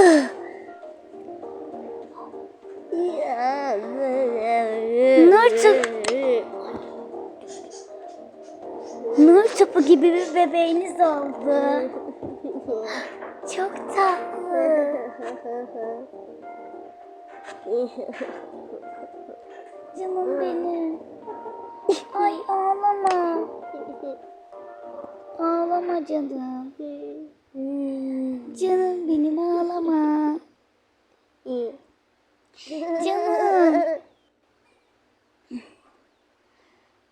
Nur Nur topu gibi bir bebeğiniz oldu. Çok tatlı. Canım benim. Ay ağlama. Ağlama canım. Canım benim ağlama. Canım.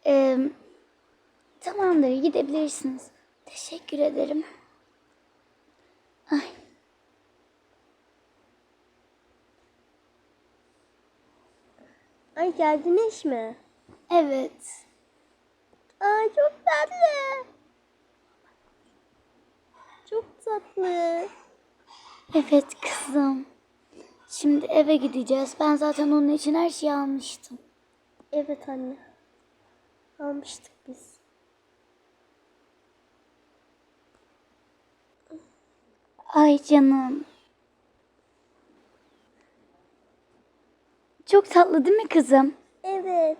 Ee, tamamdır gidebilirsiniz. Teşekkür ederim. Ay. Ay geldiniz mi? Evet. Aa çok tatlı. Çok tatlı. Evet kızım. Şimdi eve gideceğiz. Ben zaten onun için her şeyi almıştım. Evet anne. Almıştık biz. Ay canım. Çok tatlı değil mi kızım? Evet.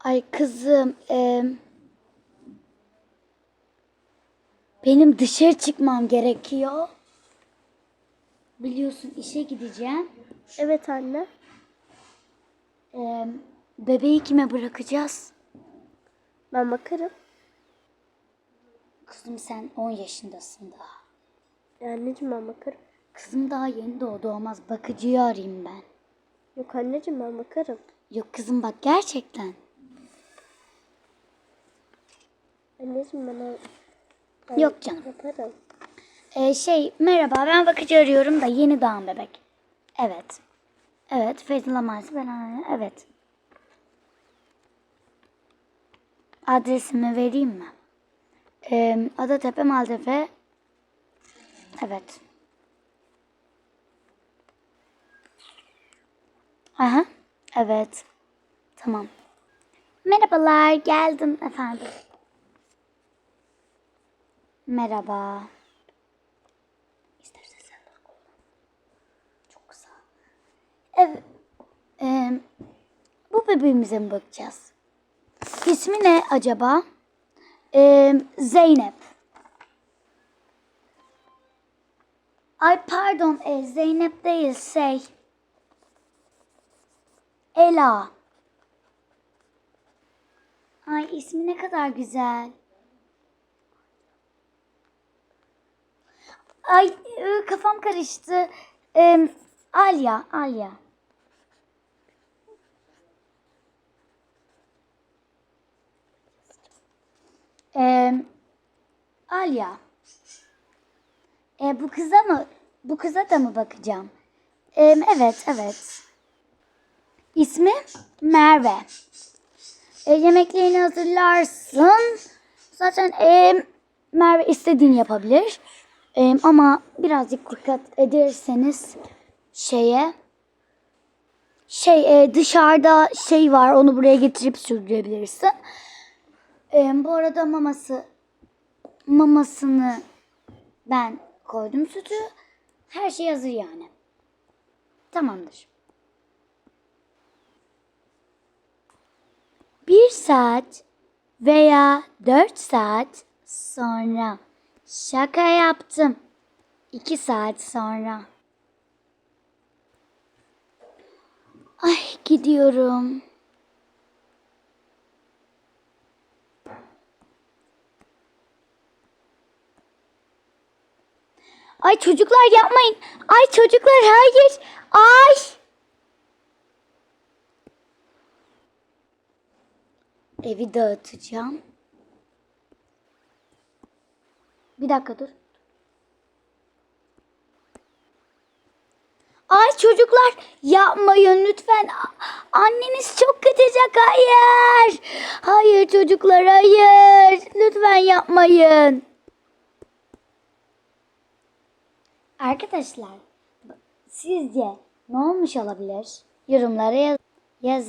Ay kızım. e, benim dışarı çıkmam gerekiyor. Biliyorsun işe gideceğim. Evet anne. E, bebeği kime bırakacağız? Ben bakarım. Kızım sen 10 yaşındasın daha. Ya anneciğim ben bakarım. Kızım daha yeni doğdu olmaz. Bakıcıyı arayayım ben. Yok anneciğim ben bakarım. Yok kızım bak gerçekten. Anneciğim ben, ben Yok canım. yaparım. Ee, şey merhaba ben bakıcı arıyorum da yeni doğan bebek. Evet. Evet Feyzullah Mahallesi ben evet. Adresimi vereyim mi? Ee, Adatepe Maltepe. Evet. Aha. Evet. Tamam. Merhabalar geldim efendim. Merhaba. İstersen sen bak oğlum. Çok kısa. Evet. Ee, bu bebeğimize mi bakacağız? İsmi ne acaba? Ee, Zeynep. Ay pardon e, Zeynep değil şey. Ela. Ay ismi ne kadar güzel. Ay e, kafam karıştı. Ee, Alya, Alya. Alya. Ee, bu kıza mı? Bu kıza da mı bakacağım? Ee, evet, evet. İsmi Merve. Ee, yemeklerini hazırlarsın. Zaten ee, Merve istediğini yapabilir. Ee, ama birazcık dikkat ederseniz şeye şey e, dışarıda şey var onu buraya getirip sürdürebilirsin. Ee, bu arada maması mamasını ben koydum sütü. Her şey hazır yani. Tamamdır. Bir saat veya dört saat sonra şaka yaptım. İki saat sonra. Ay gidiyorum. Ay çocuklar yapmayın. Ay çocuklar hayır. Ay. Evi dağıtacağım. Bir dakika dur. Ay çocuklar yapmayın lütfen. Anneniz çok kızacak. Hayır. Hayır çocuklar hayır. Lütfen yapmayın. Arkadaşlar sizce ne olmuş olabilir? Yorumlara yaz yazın.